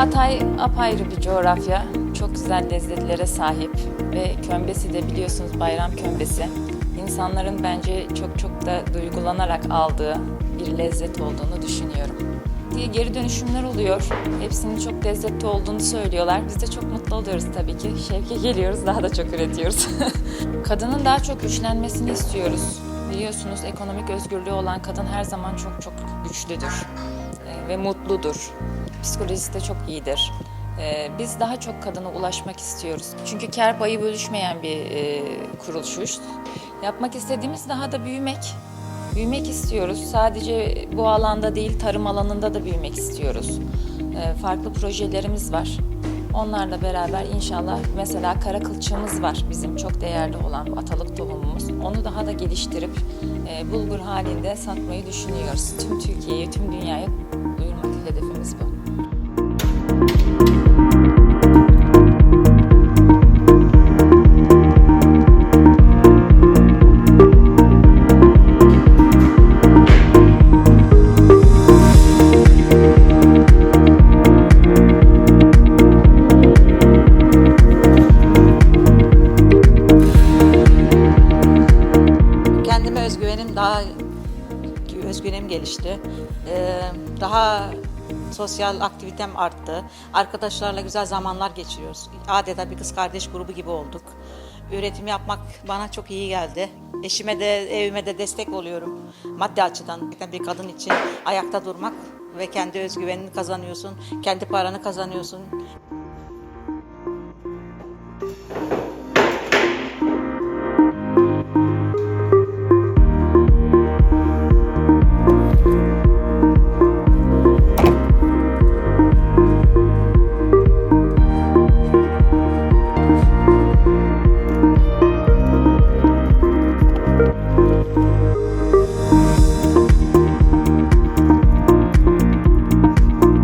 Hatay apayrı bir coğrafya. Çok güzel lezzetlere sahip ve kömbesi de biliyorsunuz bayram kömbesi. İnsanların bence çok çok da duygulanarak aldığı bir lezzet olduğunu düşünüyorum. Diye geri dönüşümler oluyor. Hepsinin çok lezzetli olduğunu söylüyorlar. Biz de çok mutlu oluyoruz tabii ki. Şevke geliyoruz, daha da çok üretiyoruz. Kadının daha çok güçlenmesini istiyoruz. Biliyorsunuz ekonomik özgürlüğü olan kadın her zaman çok çok güçlüdür ve mutludur. Psikolojisi de çok iyidir. E, Biz daha çok kadına ulaşmak istiyoruz. Çünkü kar payı bölüşmeyen bir e, kuruluşuz. Yapmak istediğimiz daha da büyümek. Büyümek istiyoruz. Sadece bu alanda değil, tarım alanında da büyümek istiyoruz. E, Farklı projelerimiz var. Onlarla beraber inşallah mesela kara kılçığımız var bizim çok değerli olan atalık tohumumuz. Onu daha da geliştirip e, bulgur halinde satmayı düşünüyoruz. Tüm Türkiye'ye, tüm dünyaya özgüvenim gelişti. Ee, daha sosyal aktivitem arttı. Arkadaşlarla güzel zamanlar geçiriyoruz. Adeta bir kız kardeş grubu gibi olduk. Üretim yapmak bana çok iyi geldi. Eşime de evime de destek oluyorum. Maddi açıdan bir kadın için ayakta durmak ve kendi özgüvenini kazanıyorsun. Kendi paranı kazanıyorsun.